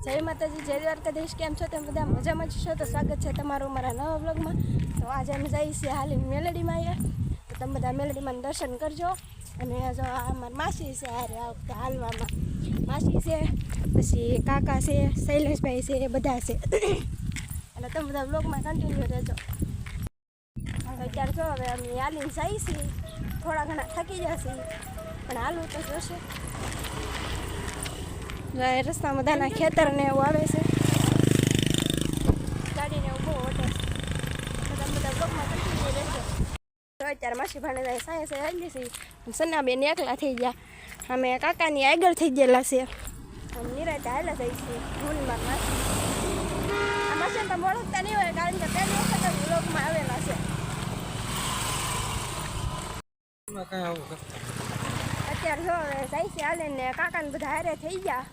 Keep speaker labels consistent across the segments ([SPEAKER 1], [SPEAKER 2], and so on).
[SPEAKER 1] જય માતાજી, જય દ્વારકાધીશ, કેમ છો? તમે બધા મજામાં છો? તો સ્વાગત છે તમારું મારા નવા બ્લોગમાં તો આજે અમે જઈએ છીએ હાલ મેલડીમાં અહીંયા તો તમે બધા મેલડીમાં દર્શન કરજો. અને જો આ માસી છે આ વખતે હાલવામાં. માસી છે, પછી કાકા છે, શૈલેષભાઈ છે, એ બધા છે. એટલે તમે બધા બ્લોગમાં કન્ટિન્યુ રહેજો. હવે અત્યારે જો હવે અમે હાલીને જઈએ છીએ. થોડા ઘણા થકી જશે પણ હાલવું તો જોશે. એ રસ્તામાં બધાના ખેતર ને એવું આવે છે. ગાડીને એવું બહુ ઓટે બધા બધા બ્લોકમાં કન્ટિન્યુ રહેજો તો અત્યારે માસી ભાણે જાય સાય આવી છે સન્ના બેન એકલા થઈ ગયા. અમે કાકાની આગળ થઈ ગયેલા છે. અમે નિરાતે હાલા થઈ છે ને માસી. આ માસી તમે ઓળખતા નહીં હોય કારણ કે પહેલી વખત જ બ્લોગમાં આવેલા છે. અત્યારે જો હવે જાય છે હાલે ને કાકાને બધા હારે થઈ ગયા.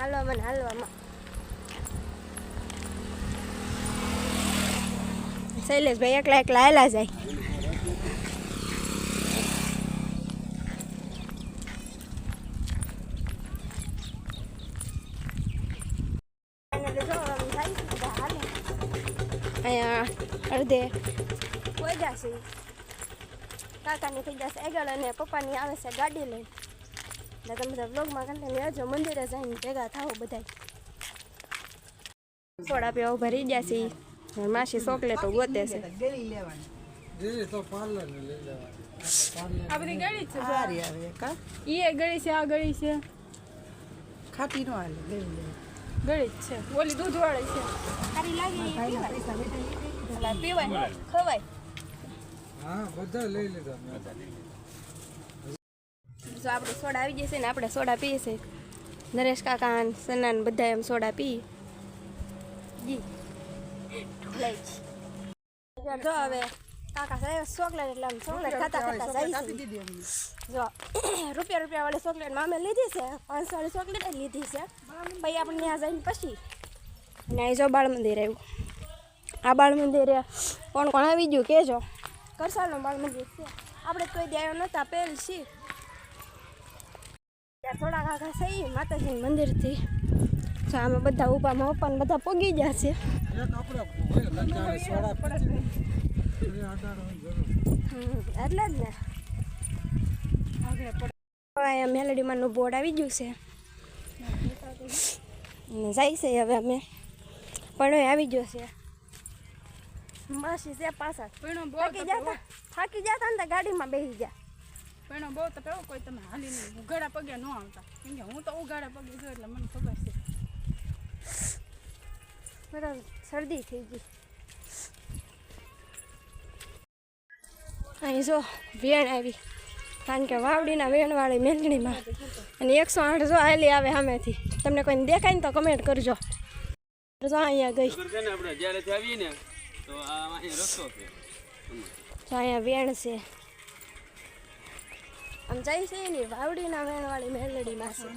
[SPEAKER 1] હાલવામાં ને હાલવામાં શૈલેષભાઈ એકલા એકલા હાલા જાય Finally જો હવે જાય છે બધા હાલે. અહીંયા અડધે કોઈ જશે કાકાની થઈ જશે આગળ અને પપ્પાની આવે છે ગાડી લઈને એટલે તમે બધા બ્લોગમાં કન્ટિન્યુ રહેજો મંદિરે જઈને ભેગા થાઓ બધા થોડા પીવા ઊભા રહી ગયા છે માસી માસી ચોકલેટો ગોતે છે.
[SPEAKER 2] આ બધી ગળી છે
[SPEAKER 3] સારી આવે કા
[SPEAKER 2] ઈ ગળી છે આ ગળી છે.
[SPEAKER 3] ખાટી નો હાલે ગળી
[SPEAKER 2] ગળી જ છે. ઓલી દૂધ વાળી છે.
[SPEAKER 1] સારી લાગે પીવાય. ખવાય.
[SPEAKER 4] હા બધા લઈ લીધા
[SPEAKER 1] જો આપણે સોડા આવી જશે ને આપણે સોડા પીએ છે. નરેશ કાકા સના સન્ના બધા એમ સોડા પી જી. જો હવે કાકા સાહેબ ચોકલેટ એટલે આમ ચોકલેટ ખાતા ખાતા જાય જો રૂપિયા રૂપિયા વાળી ચોકલેટ મામે લીધી છે. પાંચસો વાળી ચોકલેટ જ લીધી છે. ભાઈ આપણે ત્યાં જઈને પછી. અને અહીં જો બાળ મંદિર આવ્યું. આ બાળ મંદિરે કોણ કોણ આવી ગયું કહેજો કરસાલનું બાળ મંદિર છે. આપણે કોઈ દેવા નહોતા પહેલ છીએ. ત્યાં થોડા કાકા સહી માતાજીનું મંદિરથી. તો અમે બધા ઊભા મપ્પાને બધા પોગી ગયા છે. એટલે જ ને. અહીંયા મેલડીમાંનું બોર્ડ આવી ગયું છે. જાય છે હવે અમે. પણ આવી ગયો છે. માસી છે પાછા. થાકી જતા થાકી જતા ને ગાડીમાં બેસી ગયા.
[SPEAKER 2] પૈણો બહુ તો પેલો કોઈ તમે હાલી નહીં ઉઘાડા પગે ન આવતા. કેમ કે હું તો ઉઘાડા પગે ગયો એટલે મને ખબર છે.
[SPEAKER 1] બરાબર શરદી થઈ ગઈ. અહીં જો વેણ આવી. કારણ કે વાવડીના વેણવાળી મેલડીમાં અને એકસો આઠ જો આવેલી આવે સામેથી. તમને કોઈને દેખાય ને તો કમેન્ટ કરજો. જો અહીંયા ગઈ.
[SPEAKER 5] તો આ અહીંયા રસ્તો છે.
[SPEAKER 1] જો અહીંયા વેણ છે. આમ જાય છે એની વાવડીના વેણવાળી મેલડીમાં છે.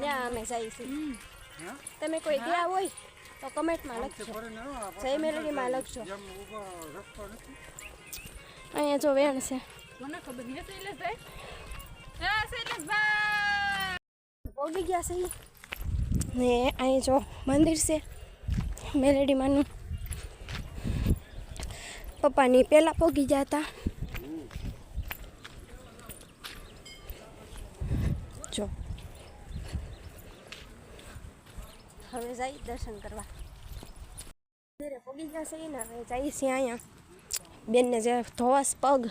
[SPEAKER 1] ત્યાં અમે જાય છે. તમે કોઈ ગયા હોય તો કમેન્ટમાં લખજો. જય મેલડીમાં લખજો.
[SPEAKER 4] નથી
[SPEAKER 1] અહીંયા જો વેણ છે.
[SPEAKER 2] મને ખબર શૈલેષભાઈ હા
[SPEAKER 1] પોગી ગયા છે ને. અહીં જો મંદિર છે મેલેડીમાંનું. પપ્પાની પહેલાં પોગી ગયા હતા જો હવે જઈ દર્શન કરવા. ઘરે પોગી ઈ ને, હવે જઈ છીએ અહીંયા. બેનને જે ધોવાસ પગ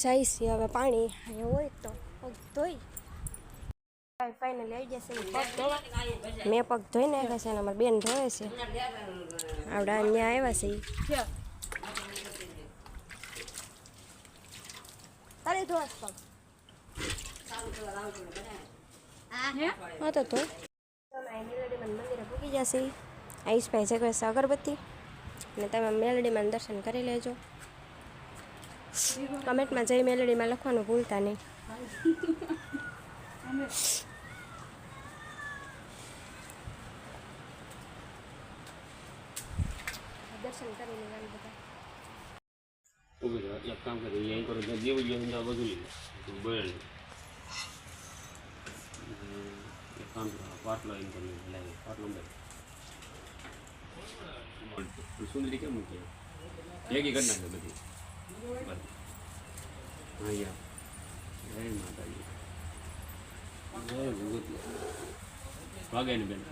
[SPEAKER 1] જઈ છીએ હવે પાણી. અહીંયા હોય તો પગ ધોઈ. ફાઇનલ આવી જશે મેં પગ ધોઈ નાખ્યા છે અને અમારી બેન ધોવે છે. આવડા અહીંયા આવ્યા છે. તારે ધોવાસ પગ? હા, તો ધોઈ મંદિરે પૂકી જશે. આયુષભાઈ જગવે છે અગરબત્તી. અને તમે મેલડીમાં દર્શન કરી લેજો. કમેન્ટમાં જઈ મેલડીમાં લખવાનું ભૂલતા નહીં. દર્શન કરી લેવાનું બધા.
[SPEAKER 5] એક કામ કરી બધું લઈ લો બળ કામ કરો પાટલો એમ કરીને લાવી પાટલો બે સુંદરી કેમ મૂકી ભેગી કરી નાખે બધી બસ. અહીંયા જય માતાજી જય ભગવતી વાગે ને બેન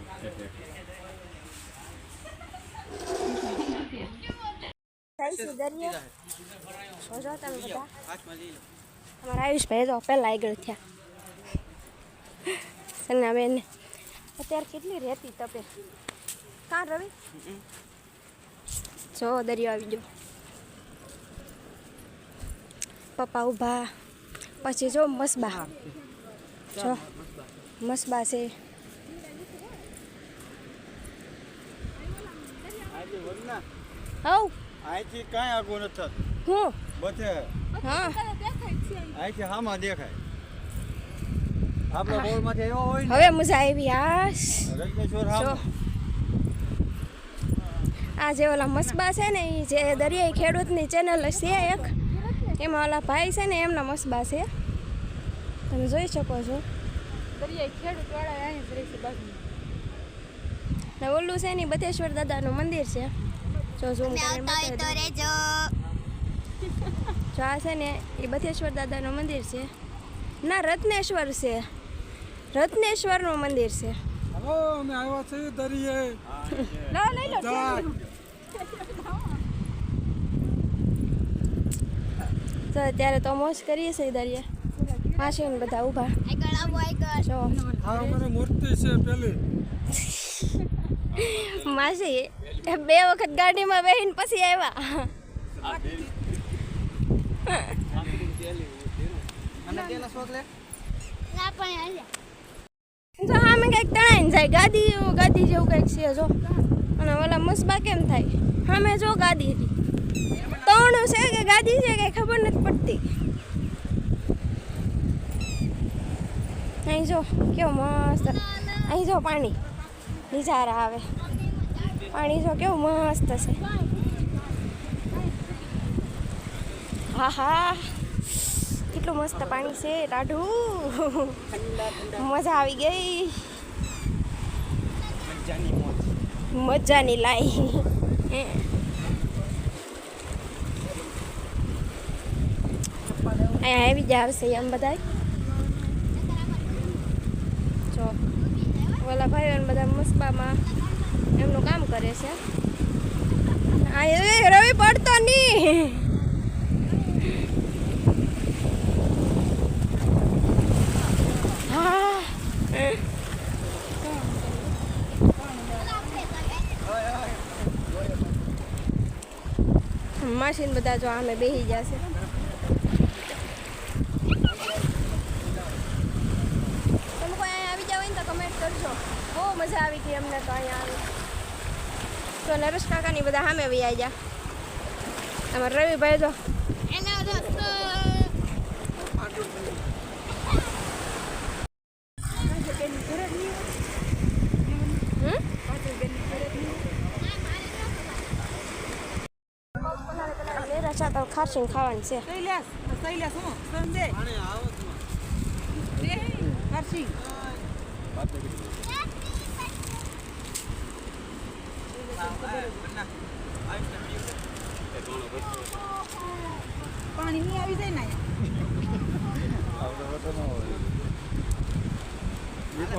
[SPEAKER 1] સન્નાબેન અત્યારે કેટલી રહેતી તપે? કાં રવિ? જો દરિયો આવી ગયો. પપ્પા ઊભા. પછી જો મસબા. જો મસબા છે. હવ
[SPEAKER 6] અહીંથી કાંઈ આગું નથી
[SPEAKER 1] હું?
[SPEAKER 6] બધે.
[SPEAKER 1] હા.
[SPEAKER 6] અહીંથી હામાં દેખાય આપણા બોર્ડમાંથી એવો હોય
[SPEAKER 1] હવે મજા આવી આ જે ઓલા મસબા છે ને એ જે દરિયાઈ ખેડૂતની ચેનલ છે એક. એમાં ઓલા ભાઈ છે ને એમના મસબા છે. તમે જોઈ શકો છો. ને ઓલું છે ને બથેશ્વર દાદાનું મંદિર છે. જો ઝૂમ કરીને જો આ છે ને એ બથેશ્વર દાદાનું મંદિર છે. ના રત્નેશ્વર છે. રત્નેશ્વરનું મંદિર છે.
[SPEAKER 4] હલો અમે આવ્યા છીએ દરિયે.
[SPEAKER 2] ના લઈ લો
[SPEAKER 1] તો અત્યારે તો મોજ કરીએ છીએ દરિયા. માસીને બધા ઊભા. જો.
[SPEAKER 4] હા અમારી મૂર્તિ છે પેલી.
[SPEAKER 1] માસી બે વખત ગાડીમાં બેહીને પછી આવ્યા. જો આમે તણાઈને જાય ગાદી ગાદી જેવું કંઈક છે જો. અને ઓલા મસબા કેમ થાય? સામે જો ગાદી હતી. તણું છે કે ગાદી છે કે ખબર નથી પડતી. અહીં જો કેવો મસ્ત. અહીં જો પાણી. નિઝારા આવે. પાણી જો કેવું મસ્ત છે. હા હા. કેટલું મસ્ત પાણી છે ટાઢું મજા આવી ગઈ. મજાની લાઈ હે. અહીંયા આવી જ આવશે એમ બધા જો, ઓલા ભાઈઓ બધા મસ્બામાં એમનું કામ કરે છે. રવિ પડતો નહીં હા માસીન બધા જો આમે બેસી જશે તમે કોઈ અહીંયા આવી જાવ ને તો કમેન્ટ કરજો. બહુ મજા આવી ગઈ અમને તો અહીંયા આવી. તો નરેશ કાકાની બધા સામે આવી આવી જા અમારા રવિભાઈ જો. હમ? ખાસીને ખાવાની છે
[SPEAKER 3] શૈલેષ શૈલેષ હું સંજય હર્ષિંગ પાણી નહીં આવી જાય ને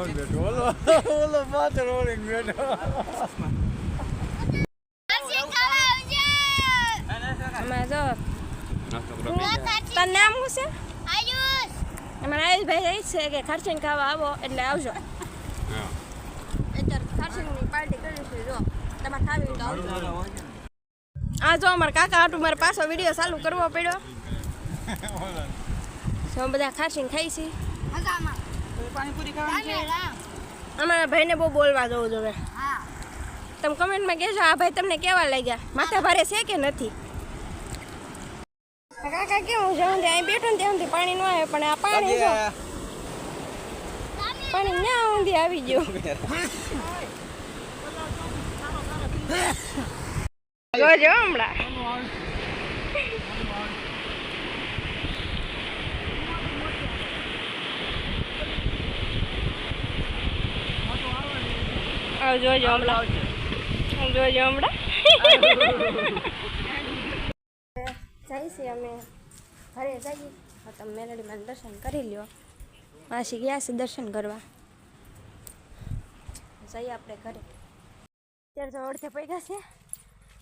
[SPEAKER 6] બેઠો ઓલો ઓલો પાછળ ઓળીને બેઠો
[SPEAKER 1] અમે જો
[SPEAKER 5] નાસ્તો કરો
[SPEAKER 1] તાર નામ શું છે અમારા આયુષભાઈ એ જ છે કે ખર્ચીને ખાવા આવો એટલે આવજો ખર્ચીની પાર્ટી કરીશું જો તમારે ખાવી તો આવજો આ જો અમારા કાકા હાટું મારે પાછો વીડિયો ચાલુ કરવો પડ્યો જો બધા ખાસીને ખાઈ છે અમારા ભાઈને બહુ બોલવા જવું જોવે તમે કમેન્ટમાં કહેજો આ ભાઈ તમને કેવા લાગ્યા માથા ભારે છે કે નથી કાકા કેવું છે હું અહીં બેઠું ને ત્યાં પાણી ન આવે પણ આ પાણી જો. પાણી ન્યા ઊંધી આવી ગયું. જોજો હમણાં. જોજો હમણાં. જોજો હમણાં. છીએ અમે ઘરે જઈએ. તમે મેલડીમાં દર્શન કરી લ્યો. પાછી ગયા છે દર્શન કરવા. જઈએ આપણે ઘરે. અત્યારે તો અડધે પૈગા છે.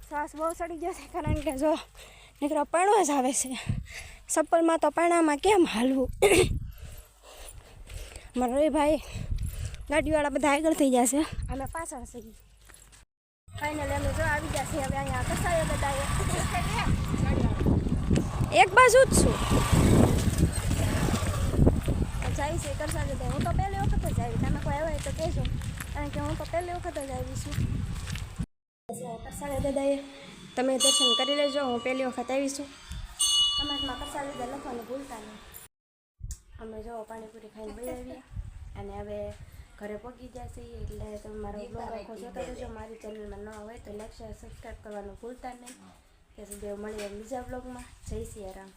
[SPEAKER 1] શ્વાસ બહુ સડી ગયો છે, કારણ કે જો નીકળો પૈણો જ આવે છે. સપ્પલમાં તો પૈણામાં કેમ હાલવું? મારો રવિભાઈ ગાડીવાળા બધા આગળ થઈ જશે અમે પાછળ છીએ. ફાઇનલ અમે જો આવી ગયા છીએ. હવે અહીંયા કસાયો બધા એક બાજુ જ છું. જાય છે સાથે જતા હું તો પહેલી વખત જ આવી. તમે કોઈ આવ્યા તો કહેજો. કારણ કે હું તો પહેલી વખત જ આવી છું. કરસાળે દાદાએ તમે દર્શન કરી લેજો. હું પહેલી વખત આવી છું. કમેન્ટમાં કરસાળ દાદા લખવાનું ભૂલતા નહીં. અમે જો પાણીપુરી ખાઈને બી આવ્યા અને હવે ઘરે પહોંચી જશે એટલે તમે મારો બ્લોગ આખો જોતા રહેજો. મારી ચેનલમાં ન હોય તો લાઈક શેર સબસ્ક્રાઈબ કરવાનું ભૂલતા નહીં. ત્યાં સુધી મળીએ બીજા બ્લોગમાં જય સિયારામ